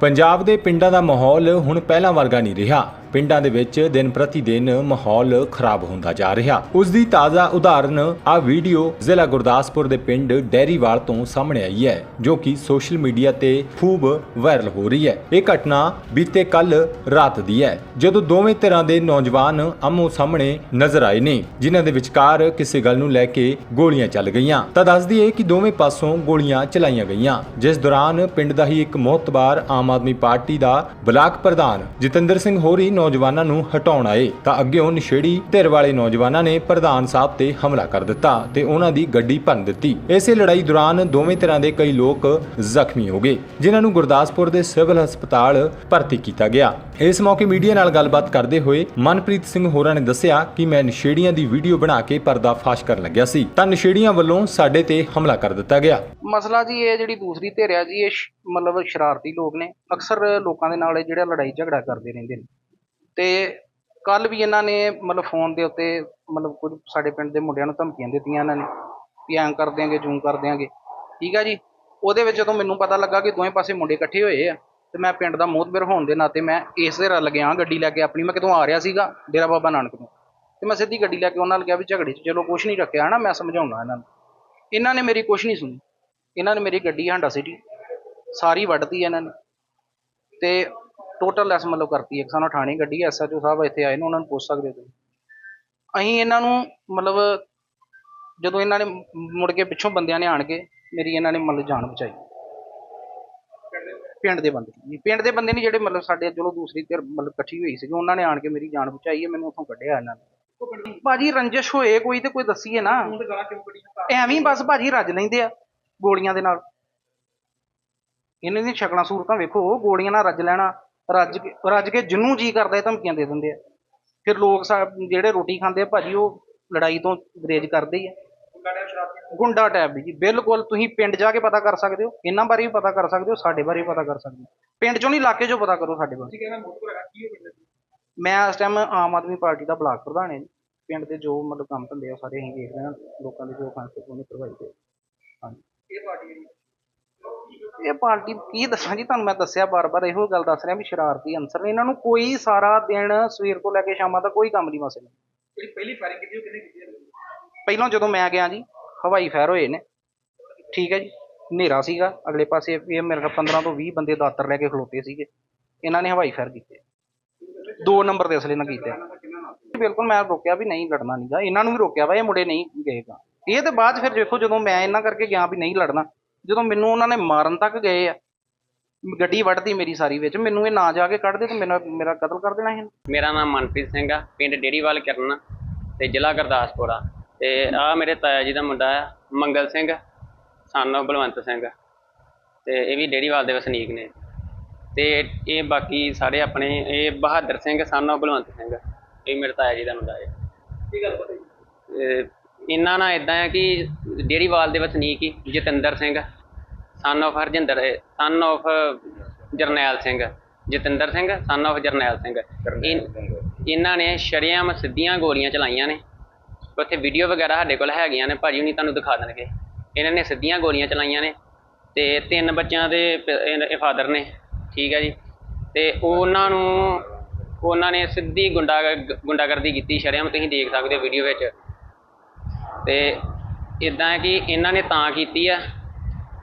ਪੰਜਾਬ ਦੇ ਪਿੰਡਾਂ ਦਾ ਮਾਹੌਲ ਹੁਣ ਪਹਿਲਾਂ ਵਰਗਾ ਨਹੀਂ ਰਿਹਾ। ਪਿੰਡਾਂ ਦੇ ਵਿੱਚ ਦਿਨ ਪ੍ਰਤੀ ਦਿਨ ਮਾਹੌਲ ਖਰਾਬ ਹੁੰਦਾ ਜਾ ਰਿਹਾ। ਉਸ ਦੀ ਤਾਜ਼ਾ ਉਦਾਹਰਨ ਆ ਵੀਡੀਓ ਜ਼ਿਲ੍ਹਾ ਗੁਰਦਾਸਪੁਰ ਦੇ ਪਿੰਡ ਡੈਰੀਵਾਲ ਤੋਂ ਸਾਹਮਣੇ ਆਈ ਹੈ, ਜੋ ਕਿ ਸੋਸ਼ਲ ਮੀਡੀਆ ਤੇ ਖੂਬ ਵਾਇਰਲ ਹੋ ਰਹੀ ਹੈ। ਇਹ ਘਟਨਾ ਬੀਤੇ ਕੱਲ ਰਾਤ ਦੀ ਹੈ, ਜਦੋਂ ਦੋਵੇਂ ਤਰ੍ਹਾਂ ਦੇ ਨੌਜਵਾਨ ਆਮੋ ਸਾਹਮਣੇ ਨਜ਼ਰ ਆਏ ਨੇ, ਜਿਨ੍ਹਾਂ ਦੇ ਵਿਚਕਾਰ ਕਿਸੇ ਗੱਲ ਨੂੰ ਲੈ ਕੇ ਗੋਲੀਆਂ ਚੱਲ ਗਈਆਂ। ਤਾਂ ਦੱਸਦੀ ਦਈਏ ਕਿ ਦੋਵੇਂ ਪਾਸੋਂ ਗੋਲੀਆਂ ਚਲਾਈਆਂ ਗਈਆਂ, ਜਿਸ ਦੌਰਾਨ ਪਿੰਡ ਦਾ ਹੀ ਇੱਕ ਮੋਹਤਬਾਰ ਆਮ ਆਦਮੀ ਪਾਰਟੀ ਦਾ ਬਲਾਕ ਪ੍ਰਧਾਨ ਜਤਿੰਦਰ ਸਿੰਘ ਹੋਰੀ ਨੌਜਵਾਨਾਂ ਨੂੰ ਹਟਾਉਣ ਆਏ, ਤਾਂ ਅੱਗੇੋਂ ਨਸ਼ੇੜੀ ਧਿਰ ਵਾਲੇ ਨੌਜਵਾਨਾਂ ਨੇ ਪ੍ਰਧਾਨ ਸਾਹਿਬ ਤੇ ਹਮਲਾ ਕਰ ਦਿੱਤਾ ਤੇ ਉਹਨਾਂ ਦੀ ਗੱਡੀ ਭੰਨ ਦਿੱਤੀ। ਇਸੇ ਲੜਾਈ ਦੌਰਾਨ ਦੋਵੇਂ ਤਰ੍ਹਾਂ ਦੇ ਕਈ ਲੋਕ ਜ਼ਖਮੀ ਹੋ ਗਏ, ਜਿਨ੍ਹਾਂ ਨੂੰ ਗੁਰਦਾਸਪੁਰ ਦੇ ਸਿਵਲ ਹਸਪਤਾਲ ਭਰਤੀ ਕੀਤਾ ਗਿਆ। ਇਸ ਮੌਕੇ ਮੀਡੀਆ ਨਾਲ ਗੱਲਬਾਤ ਕਰਦੇ ਹੋਏ ਮਨਪ੍ਰੀਤ ਸਿੰਘ ਹੋਰਾਂ ਨੇ ਦੱਸਿਆ ਕਿ ਮੈਂ ਨਸ਼ੇੜੀਆਂ ਦੀ ਵੀਡੀਓ ਬਣਾ ਕੇ ਪਰਦਾਫਾਸ਼ ਕਰਨ ਲੱਗਿਆ ਸੀ, ਤਾਂ ਨਸ਼ੇੜੀਆਂ ਵੱਲੋਂ ਸਾਡੇ ਤੇ ਹਮਲਾ ਕਰ ਦਿੱਤਾ ਗਿਆ। ਮਸਲਾ ਜੀ ਇਹ ਜਿਹੜੀ ਦੂਸਰੀ ਧਿਰ ਆ ਜੀ, ਇਹ ਸ਼- ਮਤਲਬ ਸ਼ਰਾਰਤੀ ਲੋਕ ਨੇ। ਅਕਸਰ ਲੋਕਾਂ ਦੇ ਨਾਲ ਇਹ ਜਿਹੜਾ ਲੜਾਈ ਝਗੜਾ ਕਰਦੇ ਰਹਿੰਦੇ ਨੇ। ਤੇ ਕੱਲ ਵੀ ਇਹਨਾਂ ਨੇ ਮਤਲਬ ਫੋਨ ਦੇ ਉੱਤੇ ਮਤਲਬ ਕੁਝ ਸਾਡੇ ਪਿੰਡ ਦੇ ਮੁੰਡਿਆਂ ਨੂੰ ਧਮਕੀਆਂ ਦਿੱਤੀਆਂ ਇਹਨਾਂ ਨੇ ਵੀ ਐਂ ਕਰ ਦਿਆਂਗੇ, ਜੂੰ ਕਰ ਦਿਆਂਗੇ। ਠੀਕ ਆ ਜੀ? ਉਹਦੇ ਵਿੱਚ ਜਦੋਂ ਮੈਨੂੰ ਪਤਾ ਲੱਗਾ ਕਿ ਦੋਵੇਂ ਪਾਸੇ ਮੁੰਡੇ ਇਕੱਠੇ ਹੋਏ ਆ, ਤੇ ਮੈਂ ਪਿੰਡ ਦਾ ਮੋਹਤਬਰ ਹੋਣ ਦੇ ਨਾਤੇ ਮੈਂ ਇਸ ਦੇ ਰੱਲ ਗਿਆ, ਗੱਡੀ ਲੈ ਕੇ ਆਪਣੀ, ਮੈਂ ਕਿਤੋਂ ਆ ਰਿਹਾ ਸੀਗਾ ਡੇਰਾ ਬਾਬਾ ਨਾਨਕ ਤੋਂ। ਤੇ ਮੈਂ ਸਿੱਧੀ ਗੱਡੀ ਲੈ ਕੇ ਉਹਨਾਂ ਨਾਲ ਕਿਹਾ ਵੀ ਝਗੜੇ 'ਚ ਚਲੋ ਕੁਛ ਨਹੀਂ ਰੱਖਿਆ, ਹਨਾ, ਮੈਂ ਸਮਝਾਉਣਾ ਇਹਨਾਂ ਨੂੰ। ਇਹਨਾਂ ਨੇ ਮੇਰੀ ਕੁਛ ਨਹੀਂ ਸੁਣੀ। ਇਹਨਾਂ ਨੇ ਮੇਰੀ ਗੱਡੀ ਹਾਂਡਾ ਸਿਟੀ ਸਾਰੀ ਵੱਢਤੀ ਇਹਨਾਂ ਨੇ। ਤੇ ਟੋਟਲ ਲੈਸ ਮਤਲਬ ਕਰਤੀ ਇੱਕ ਸਾਨੂੰ ਥਾਣੇ ਗੱਡੀ ਐਸਐਚਓ ਸਾਹਿਬ ਇੱਥੇ ਆਏ ਨੇ, ਉਹਨਾਂ ਨੂੰ ਪੁੱਛ ਸਕਦੇ ਹੋ ਤੁਸੀਂ। ਅਸੀਂ ਇਹਨਾਂ ਨੂੰ ਮਤਲਬ ਜਦੋਂ ਇਹਨਾਂ ਨੇ ਮੁੜ ਕੇ ਪਿੱਛੋਂ ਬੰਦਿਆਂ ਨੇ ਆਣ ਕੇ ਮੇਰੀ ਇਹਨਾਂ ਨੇ ਮਤਲਬ ਜਾਨ ਬਚਾਈ। ਪਿੰਡ ਦੇ ਬੰਦੇ ਪਿੰਡ ਦੇ ਬੰਦੇ ਨਹੀਂ ਜਿਹੜੇ ਮਤਲਬ ਸਾਡੇ ਚਲੋ ਦੂਸਰੀ ਧਿਰ ਮਤਲਬ ਇਕੱਠੀ ਹੋਈ ਸੀਗੀ, ਉਹਨਾਂ ਨੇ ਆਣ ਕੇ ਮੇਰੀ ਜਾਨ ਬਚਾਈ ਹੈ, ਮੈਨੂੰ ਉੱਥੋਂ ਕੱਢਿਆ ਇਹਨਾਂ ਨੇ। ਭਾਜੀ ਰੰਜਿਸ਼ ਹੋਏ ਕੋਈ ਤੇ ਕੋਈ ਦੱਸੀਏ ਨਾ। ਐਵੇਂ ਬਸ ਭਾਜੀ ਰੱਜ ਲੈਂਦੇ ਆ ਗੋਲੀਆਂ ਦੇ ਨਾਲ। ਇਹਨਾਂ ਦੀਆਂ ਸ਼ਕਲਾਂ ਸੂਰਤਾਂ ਵੇਖੋ, ਗੋਲੀਆਂ ਨਾਲ ਰੱਜ ਲੈਣਾ। ਰੱਜ ਕੇ ਰੱਜ ਕੇ ਜਿੰਨੂੰ ਜੀ ਕਰਦਾ ਇਹ ਧਮਕੀਆਂ ਦੇ ਦਿੰਦੇ ਆ। ਫਿਰ ਲੋਕ ਸਾ- ਜਿਹੜੇ ਰੋਟੀ ਖਾਂਦੇ ਆ ਭਾਜੀ ਉਹ ਲੜਾਈ ਤੋਂ ਗਰੇਜ ਕਰਦੇ ਹੀ ਆ। ਗੁੰਡਾ ਟੈਬ ਜੀ ਬਿਲਕੁਲ ਤੁਸੀਂ ਪਿੰਡ ਜਾ ਕੇ ਪਤਾ ਕਰ ਸਕਦੇ ਹੋ ਇਹਨਾਂ ਬਾਰੇ ਵੀ ਪਤਾ ਕਰ ਸਕਦੇ ਹੋ ਸਾਡੇ ਬਾਰੇ ਵੀ ਪਤਾ ਕਰ ਸਕਦੇ ਹੋ। ਪਿੰਡ ਚੋਂ ਨਹੀਂ ਇਲਾਕੇ ਚੋਂ ਪਤਾ ਕਰੋ ਸਾਡੇ ਬਾਰੇ। ਮੈਂ ਇਸ ਟਾਈਮ ਆਮ ਆਦਮੀ ਪਾਰਟੀ ਦਾ ਬਲਾਕ ਪ੍ਰਧਾਨ ਹਾਂ ਜੀ। ਪਿੰਡ ਦੇ ਜੋ ਮਤਲਬ ਕੰਮ ਧੰਦੇ ਆ ਸਾਰੇ ਅਸੀਂ ਦੇਖਦੇ ਹਾਂ ਲੋਕਾਂ ਦੇ ਜੋ ਫੈਸਲੇ ਉਹਨੇ ਕਰਵਾਈ ਦੇ ਹਾਂਜੀ। ਇਹ ਪਾਰਟੀ ਇਹ ਪਾਰਟੀ ਕੀ ਦੱਸਾਂ ਜੀ ਤੁਹਾਨੂੰ ਮੈਂ ਦੱਸਿਆ ਬਾਰ-ਬਾਰ ਇਹੋ ਗੱਲ ਦੱਸ ਰਿਹਾ ਵੀ ਸ਼ਰਾਰਤੀ ਅਨਸਰ ਨੇ। ਇਹਨਾਂ ਨੂੰ ਕੋਈ ਸਾਰਾ ਦਿਨ ਸਵੇਰ ਤੋਂ ਲੈ ਕੇ ਸ਼ਾਮਾਂ ਤੱਕ ਕੋਈ ਕੰਮ ਨਹੀਂ ਮਸਲੇ ਜਿਹੜੀ ਪਹਿਲੀ ਫਾਇਰਿੰਗ ਕੀਤੀ ਉਹ ਕਿਹਨੇ ਕੀਤੀ ਹੈ? ਪਹਿਲਾਂ ਜਦੋਂ ਮੈਂ ਗਿਆ ਜੀ ਹਵਾਈ ਫਾਇਰ ਹੋਏ ਨੇ। ਠੀਕ ਹੈ ਜੀ ਹਨੇਰਾ ਸੀਗਾ। ਅਗਲੇ ਪਾਸੇ ਇਹ ਮੇਰੇ ਖਿਆਲ 15 ਤੋਂ 20 ਬੰਦੇ ਦਾਤਰ ਲੈ ਕੇ ਖਲੋਤੇ ਸੀਗੇ। ਇਹਨਾਂ ਨੇ ਹਵਾਈ ਫਾਇਰ ਕੀਤੇ। ਦੋ ਨੰਬਰ ਦੇ ਅਸਲੇ ਨਾਲ ਕੀਤੇ। ਬਿਲਕੁਲ ਮੈਂ ਰੋਕਿਆ ਵੀ ਨਹੀਂ ਲੜਨਾ ਨਹੀਂਗਾ ਇਹਨਾਂ ਨੂੰ ਵੀ ਰੋਕਿਆ ਵਾ ਇਹ ਮੁੰਡੇ ਨਹੀਂ ਗਏਗਾ ਇਹ ਤੇ ਬਾਅਦ 'ਚ ਫਿਰ ਦੇਖੋ ਜਦੋਂ ਮੈਂ ਇਹਨਾਂ ਕਰਕੇ ਗਿਆ ਵੀ ਨਹੀਂ ਲੜਨਾ ਜਦੋਂ ਮੈਨੂੰ ਉਹਨਾਂ ਨੇ ਮਾਰਨ ਤੱਕ ਗਏ ਆ ਗੱਡੀ ਵੱਢਦੀ ਮੇਰੀ ਸਾਰੀ ਵਿੱਚ ਮੈਨੂੰ ਇਹ ਨਾ ਜਾ ਕੇ ਕੱਢਦੇ ਤੇ ਮੇਰਾ ਮੇਰਾ ਕਤਲ ਕਰ ਦੇਣਾ ਸੀ ਮੇਰਾ ਨਾਮ ਮਨਪ੍ਰੀਤ ਸਿੰਘ ਆ ਪਿੰਡ ਡੇੜੀਵਾਲ ਕਰਨਾ ਤੇ ਜ਼ਿਲ੍ਹਾ ਗੁਰਦਾਸਪੁਰ ਆ। ਤੇ ਆ ਮੇਰੇ ਤਾਇਆ ਜੀ ਦਾ ਮੁੰਡਾ ਆ ਮੰਗਲ ਸਿੰਘ son of ਬਲਵੰਤ ਸਿੰਘ। ਤੇ ਇਹ ਵੀ ਡੇੜੀਵਾਲ ਦੇ ਵਸਨੀਕ ਨੇ। ਤੇ ਇਹ ਬਾਕੀ ਸਾਰੇ ਆਪਣੇ ਇਹ ਬਹਾਦਰ ਸਿੰਘ son of ਬਲਵੰਤ ਸਿੰਘ ਇਹ ਮੇਰੇ ਤਾਇਆ ਜੀ ਦਾ ਮੁੰਡਾ ਹੈ ਕੀ ਗੱਲ ਪਤਾ ਤੇ ਇਹਨਾਂ ਨਾਲ ਇਦਾਂ ਹੈ ਕਿ ਡੇੜੀਵਾਲ ਦੇ ਵਸਨੀਕ ਹੀ Jatinder Singh son of Harjinder son of Jarnail Singh Jatinder Singh son of Jarnail Singh. ਇਨ- ਇਹਨਾਂ ਨੇ ਸ਼ਰੇਆਮ ਸਿੱਧੀਆਂ ਗੋਲੀਆਂ ਚਲਾਈਆਂ ਨੇ। ਉੱਥੇ ਵੀਡੀਓ ਵਗੈਰਾ ਸਾਡੇ ਕੋਲ ਹੈਗੀਆਂ ਨੇ ਭਾਜੀ ਹੁਣੀ ਤੁਹਾਨੂੰ ਦਿਖਾ ਦੇਣਗੇ। ਇਹਨਾਂ ਨੇ ਸਿੱਧੀਆਂ ਗੋਲੀਆਂ ਚਲਾਈਆਂ ਨੇ ਤੇ ਤਿੰਨ ਬੱਚਿਆਂ ਦੇ ਫਾਦਰ ਨੇ ਠੀਕ ਹੈ ਜੀ। ਤੇ ਉਹਨਾਂ ਨੂੰ ਉਹਨਾਂ ਨੇ ਸਿੱਧੀ ਗੁੰਡਾ ਗੁੰਡਾਗਰਦੀ ਕੀਤੀ ਸ਼ਰੇਆਮ ਤੁਸੀਂ ਦੇਖ ਸਕਦੇ ਹੋ ਵੀਡੀਓ ਵਿੱਚ। ਤੇ ਇਦਾਂ ਹੈ ਕਿ ਇਹਨਾਂ ਨੇ ਤਾਂ ਕੀਤੀ ਆ।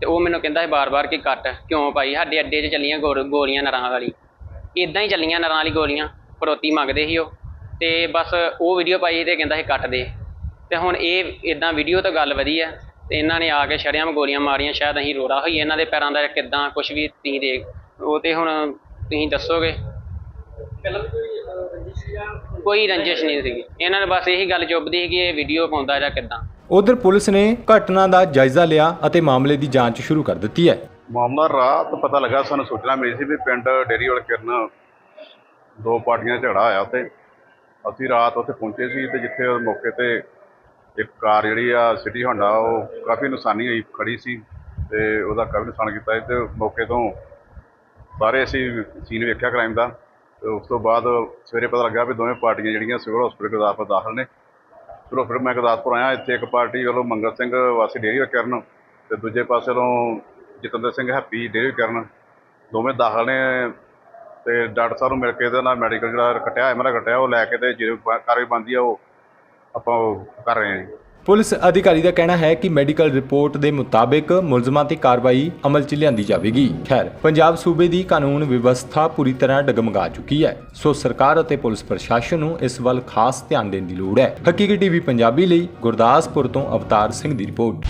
ਤੇ ਉਹ ਮੈਨੂੰ ਕਹਿੰਦਾ ਸੀ ਬਾਰ-ਬਾਰ ਕਿ ਕੱਟ। ਕਿਉਂ ਪਾਈ ਸਾਡੇ ਅੱਡੇ 'ਚ ਚੱਲੀਆਂ ਗੋਰ- ਗੋਲੀਆਂ ਨਰਾਂ ਵਾਲੀ। ਇਦਾਂ ਹੀ ਚੱਲੀਆਂ ਨਰਾਂ ਵਾਲੀ ਗੋਲੀਆਂ, ਫਰੋਤੀ ਮੰਗਦੇ ਸੀ ਉਹ। ਤੇ ਬਸ ਉਹ ਵੀਡੀਓ ਪਾਈ ਸੀ ਤੇ ਕਹਿੰਦਾ ਸੀ ਕੱਟ ਦੇ। ਤੇ ਹੁਣ ਇਹ ਇਦਾਂ ਵੀਡੀਓ ਤੋਂ ਗੱਲ ਵਧੀ ਆ ਤੇ ਇਹਨਾਂ ਨੇ ਆ ਕੇ ਛੜਿਆਂ ਗੋਲੀਆਂ ਮਾਰੀਆਂ, ਸ਼ਾਇਦ ਅਸੀਂ ਰੋੜਾ ਹੋਈ ਇਹਨਾਂ ਦੇ ਪੈਰਾਂ ਦਾ ਕਿਦਾਂ ਕੁਝ ਵੀ ਤੁਸੀਂ ਦੇਖ ਉਹ ਤੇ ਹੁਣ ਤੁਸੀਂ ਦੱਸੋਗੇ। ਪਹਿਲਾਂ ਵੀ ਕੋਈ ਰੰਜਿਸ਼ ਜਾਂ ਕੋਈ ਰੰਜਿਸ਼ ਨਹੀਂ ਸੀਗੀ। ਇਹਨਾਂ ਨੇ ਬਸ ਇਹੀ ਗੱਲ ਚੁੱਭਦੀ ਸੀ ਕਿ ਇਹ ਵੀਡੀਓ ਪਾਉਂਦਾ ਜਾਂ ਕਿਦਾਂ। ਉਧਰ ਪੁਲਿਸ ਨੇ ਘਟਨਾ ਦਾ ਜਾਇਜ਼ਾ ਲਿਆ ਅਤੇ ਮਾਮਲੇ ਦੀ ਜਾਂਚ ਸ਼ੁਰੂ ਕਰ ਦਿੱਤੀ ਹੈ। ਮਾਮਲਾ ਰਾਤ ਪਤਾ ਲੱਗਾ ਸਾਨੂੰ ਸੂਚਨਾ ਮਿਲੀ ਸੀ ਵੀ ਪਿੰਡ ਡੇਰੀਵਾਲ ਕਿਰਨ ਦੋ ਪਾਰਟੀਆਂ ਝਗੜਾ ਹੋਇਆ ਉੱਥੇ। ਅਸੀਂ ਰਾਤ ਉੱਥੇ ਪਹੁੰਚੇ ਸੀ ਤੇ ਜਿੱਥੇ ਉਹ ਮੌਕੇ ਤੇ ਇੱਕ ਕਾਰ ਜਿਹੜੀ ਆ ਸਿਟੀ ਹੋਂਡਾ ਉਹ ਕਾਫੀ ਨੁਕਸਾਨੀ ਹੋਈ ਖੜੀ ਸੀ ਤੇ ਉਹਦਾ ਕਾਫੀ ਨੁਕਸਾਨ ਕੀਤਾ ਸੀ ਤੇ ਮੌਕੇ ਤੋਂ ਸਾਰੇ ਅਸੀਂ ਸੀਨ ਵੇਖਿਆ ਕ੍ਰਾਈਮ ਦਾ। ਤੇ ਉਸ ਤੋਂ ਬਾਅਦ ਸਵੇਰੇ ਪਤਾ ਲੱਗਾ ਵੀ ਦੋਵੇਂ ਪਾਰਟੀਆਂ ਜਿਹੜੀਆਂ ਸਿਵਲ ਹਸਪੀਟਲ ਗੁਰਦਾਸਪੁਰ ਦਾਖਲ ਨੇ। ਚਲੋ ਫਿਰ ਮੈਂ ਗੁਰਦਾਸਪੁਰ ਆਇਆ, ਇੱਥੇ ਇੱਕ ਪਾਰਟੀ ਵੱਲੋਂ ਮੰਗਲ ਸਿੰਘ ਵਾਸੀ ਡੇਅਰੀ ਕਰਨ ਤੇ ਦੂਜੇ ਪਾਸੇ ਵੱਲੋਂ ਜਤਿੰਦਰ ਸਿੰਘ ਹੈਪੀ ਡੇਅਰੀ ਕਰਨ। ਦੋਵੇਂ ਦਾਖਲ ਨੇ ਤੇ ਡਾਕਟਰ ਸਾਹਿਬ ਨੂੰ ਮਿਲ ਕੇ ਇਹਦੇ ਨਾਲ ਮੈਡੀਕਲ ਜਿਹੜਾ ਕਟਿਆ ਐਮਰਾ ਕਟਿਆ, ਉਹ ਲੈ ਕੇ ਤੇ ਜਿਹੜੇ ਬ- ਕਾਰਵਾਈ ਬਣਦੀ ਆ ਉਹ ਆਪਾਂ ਉਹ ਕਰ ਰਹੇ ਹਾਂ ਜੀ। ਪੁਲਿਸ ਅਧਿਕਾਰੀ ਦਾ ਕਹਿਣਾ ਹੈ ਕਿ ਮੈਡੀਕਲ ਰਿਪੋਰਟ ਦੇ ਮੁਤਾਬਿਕ ਮੁਲਜ਼ਮਾਂ ਤੇ ਕਾਰਵਾਈ ਅਮਲ 'ਚ ਲਿਆਂਦੀ ਜਾਵੇਗੀ। ਖੈਰ, ਪੰਜਾਬ ਸੂਬੇ ਦੀ ਕਾਨੂੰਨ ਵਿਵਸਥਾ ਪੂਰੀ ਤਰ੍ਹਾਂ ਡਗਮਗਾ ਚੁੱਕੀ ਹੈ, ਸੋ ਸਰਕਾਰ ਅਤੇ ਪੁਲਿਸ ਪ੍ਰਸ਼ਾਸਨ ਨੂੰ ਇਸ ਵੱਲ ਖਾਸ ਧਿਆਨ ਦੇਣ ਦੀ ਲੋੜ ਹੈ। ਹਕੀਕੀ ਟੀਵੀ ਪੰਜਾਬੀ ਲਈ ਗੁਰਦਾਸਪੁਰ ਤੋਂ ਅਵਤਾਰ ਸਿੰਘ ਦੀ ਰਿਪੋਰਟ।